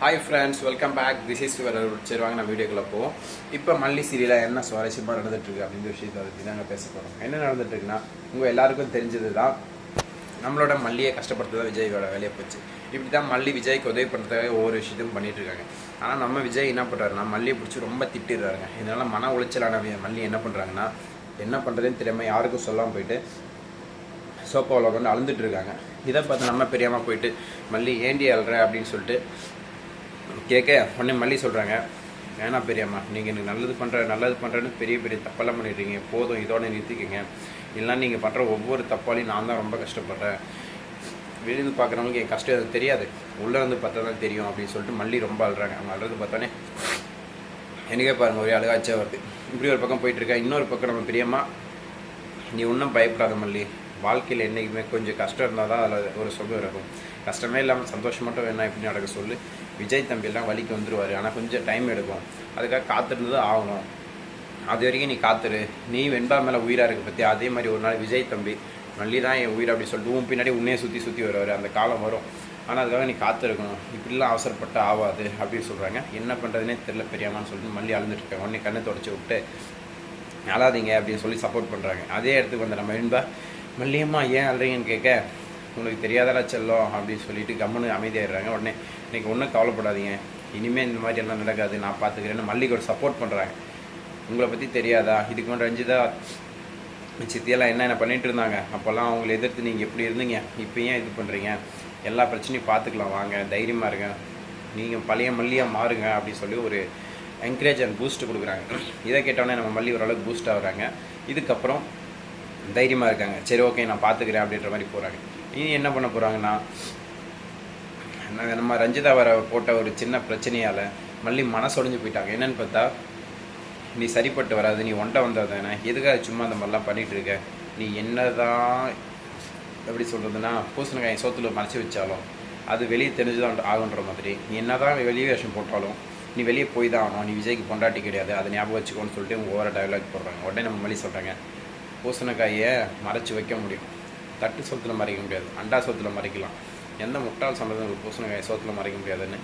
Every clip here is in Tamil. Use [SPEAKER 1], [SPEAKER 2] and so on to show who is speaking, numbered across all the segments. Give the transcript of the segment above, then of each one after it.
[SPEAKER 1] Hi friends welcome back this is your சரி வாங்க நான் வீடியோக்குள்ளே போவோம். இப்போ மல்லி சீரியலில் என்ன சுவாரஸ்யமாக நடந்துட்டுருக்கு அப்படின்ற விஷயத்தை பற்றி தாங்க பேச போகிறோம் என்ன நடந்துட்டுருக்குன்னா உங்கள் எல்லாருக்கும் தெரிஞ்சது தான் நம்மளோட மல்லியை கஷ்டப்படுத்துதான் விஜயோட வேலையை போச்சு. இப்படி தான் மல்லி விஜய்க்கு உதவி பண்ணுறதுக்காக ஒவ்வொரு விஷயத்தையும் பண்ணிட்டு இருக்காங்க. ஆனால் நம்ம விஜய் என்ன பண்ணுறாருன்னா மல்லியை பிடிச்சி ரொம்ப திட்டிடுறாருங்க. இதனால் மன உளைச்சலான மல்லி என்ன பண்ணுறாங்கன்னா என்ன பண்ணுறதுன்னு தெரியாமல் யாருக்கும் சொல்லாமல் போயிட்டு சோப்பாவில் கொண்டு அழுந்துட்டு இருக்காங்க. இதை பார்த்து நம்ம பெரியம்மா போயிட்டு மல்லி ஏண்டி அழுற? அப்படின்னு சொல்லிட்டு கேட்க உடனே மல்லி சொல்கிறாங்க ஏன்னா பெரியம்மா நீங்கள் எனக்கு நல்லது பண்ணுற நல்லது பண்ணுறேன்னு பெரிய பெரிய தப்பெல்லாம் பண்ணிடுறீங்க. போதும் இதோட நிறுத்திக்கங்க. இல்லைன்னா நீங்கள் பண்ணுற ஒவ்வொரு தப்பாலையும் நான் தான் ரொம்ப கஷ்டப்படுறேன். வெளியிருந்து பார்க்குறவங்களுக்கு என் கஷ்டம் எதுவும் தெரியாது. உள்ளே வந்து பார்த்தா தான் தெரியும் அப்படின்னு சொல்லிட்டு மல்லி ரொம்ப அழுறாங்க. அவங்க அழுறது பார்த்தோன்னே எனக்கே பாருங்கள் ஒரே அழுகாச்சே வருது. இப்படி ஒரு பக்கம் போயிட்டுருக்கேன் இன்னொரு பக்கம் நம்ம பெரியம்மா நீ ஒன்றும் பயப்படாத மல்லி. வாழ்க்கையில் என்றைக்குமே கொஞ்சம் கஷ்டம் இருந்தால் தான் அதில் ஒரு சுகம் இருக்கும். கஷ்டமே இல்லாமல் சந்தோஷம் மட்டும் வேணா எப்படி நடக்க சொல்லு. விஜய் தம்பியெல்லாம் வலிக்கு வந்துடுவார் ஆனால் கொஞ்சம் டைம் எடுக்கும். அதுக்காக காத்திருந்து தான் ஆகணும். அது வரைக்கும் நீ காத்துரு. நீ வெண்பா மேலே உயிராக இருக்க பற்றி அதே மாதிரி ஒரு நாள் விஜய் தம்பி மல்லி தான் என் உயிர் அப்படி சொல்லிட்டு உன் பின்னாடி உன்னையே சுற்றி சுற்றி வருவார். அந்த காலம் வரும். ஆனால் அதுக்காக நீ காத்திருக்கணும். இப்படிலாம் அவசரப்பட்டு ஆகாது அப்படின்னு சொல்கிறாங்க என்ன பண்ணுறதுனே தெரில பெரியாமான்னு சொல்லிட்டு மல்லி அழுந்துட்டு இருக்கேன் உடனே கண்ணை தொடச்சி விட்டு அழாதீங்க அப்படின்னு சொல்லி சப்போர்ட் பண்ணுறாங்க அதே இடத்துக்கு வந்த நம்ம வெண்பா. மல்லியம்மா ஏன் அழுறீங்கன்னு கேட்க உங்களுக்கு தெரியாதடா செல்லம் அப்படின்னு சொல்லிட்டு கம்முன்னு அமைதியாகிடுறாங்க உடனே இன்னைக்கு ஒன்றும் கவலைப்படாதீங்க. இனிமேல் இந்த மாதிரி எல்லாம் நடக்காது. நான் பார்த்துக்கிறேன்னு மல்லிக்கு ஒரு சப்போர்ட் பண்ணுறாங்க உங்களை பற்றி தெரியாதா? இதுக்கு முன்னாடி ரஞ்சிதா சித்தியெல்லாம் என்ன என்ன பண்ணிட்டு இருந்தாங்க? அப்போல்லாம் அவங்களை எதிர்த்து நீங்கள் எப்படி இருந்தீங்க? இப்போ ஏன் இது பண்ணுறீங்க எல்லா பிரச்சனையும் பார்த்துக்கலாம். வாங்க தைரியமாக இருங்க. நீங்கள் பழைய மல்லியாக மாறுங்க அப்படின்னு சொல்லி ஒரு என்கரேஜ் அண்ட் பூஸ்ட் கொடுக்குறாங்க. இதை கேட்டோன்னே நம்ம மல்லி ஓரளவுக்கு பூஸ்ட் ஆகுறாங்க. இதுக்கப்புறம் தைரியமாக இருக்காங்க. சரி ஓகே நான் பார்த்துக்கிறேன் அப்படின்ற மாதிரி போகிறாங்க இனி என்ன பண்ண போகிறாங்கன்னா நம்ம ரஞ்சிதா வர போட்ட ஒரு சின்ன பிரச்சனையால் மல்லி மனசொடைஞ்சு போயிட்டாங்க. என்னன்னு பார்த்தா நீ சரிப்பட்டு வராது நீ ஒண்டை வந்தால் தானே. எதுக்காக சும்மா அந்த மாதிரிலாம் பண்ணிகிட்டு இருக்க? நீ என்னதான் எப்படி சொல்கிறதுனா பூசணிக்காய் சோத்துல மறைச்சி வச்சாலும் அது வெளியே தெரிஞ்சுதான் ஆகுன்ற மாதிரி. நீ என்னதான் வெளியே வேஷம் போட்டாலும் நீ வெளியே போய் தான் ஆகணும். நீ விஜய்க்கு பொண்டாட்டி கிடையாது. அதை ஞாபகம் வச்சுக்கோன்னு சொல்லிட்டு உங்க ஓவர டயலாக் போடுறாங்க. உடனே நம்ம மல்லி சொல்கிறாங்க பூசணிக்காயை மறைச்சி வைக்க முடியும். தட்டு சோத்தில் மறைக்க முடியாது. அண்டா சோத்தில் மறைக்கலாம். எந்த முட்டாள் சம்பந்தம் பூசணக்காயை பூசணிக்காயை மறைக்க முடியாதுன்னு?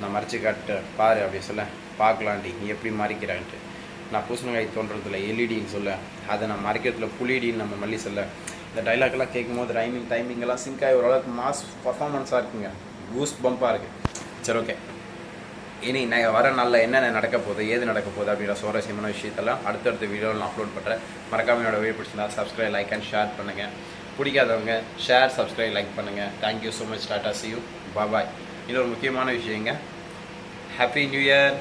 [SPEAKER 1] நான் மறைச்சி காட்டு பாரு அப்படி சொல்ல பார்க்கலாண்டி நீ எப்படி மறைக்கிறான்ட்டு. நான் பூசணிக்காய் தோன்றதில் எல்இடின்னு சொல்ல அதை நான் மறைக்கிறதுல புலிடின்னு நம்ம மல்லி சொல்ல. இந்த டைலாக்லாம் கேட்கும்போது ரைமிங் டைமிங் எல்லாம் சிங்க் ஆகி ஓரளவுக்கு மாஸ் பர்ஃபார்மன்ஸாக இருக்குங்க. கூஸ் பம்பாக இருக்குது சரி ஓகே இனி நான் வர நாளில் என்னென்ன நடக்க போகுது ஏது நடக்க போகுது அப்படின்ற சுவாரஸ்யமான விஷயத்தெல்லாம் அடுத்தடுத்த வீடியோவில் நான் அப்லோட் பண்ணுறேன் மறக்காம என்னோட வீடியோ பிடிச்சிருந்தா சப்ஸ்கிரைப் லைக் அண்ட் ஷேர் பண்ணுங்கள் பிடிக்காதவங்க ஷேர் சப்ஸ்கிரைப் லைக் பண்ணுங்கள் thank you so much tata see you bye இன்னொரு முக்கியமான விஷயங்க. Happy new year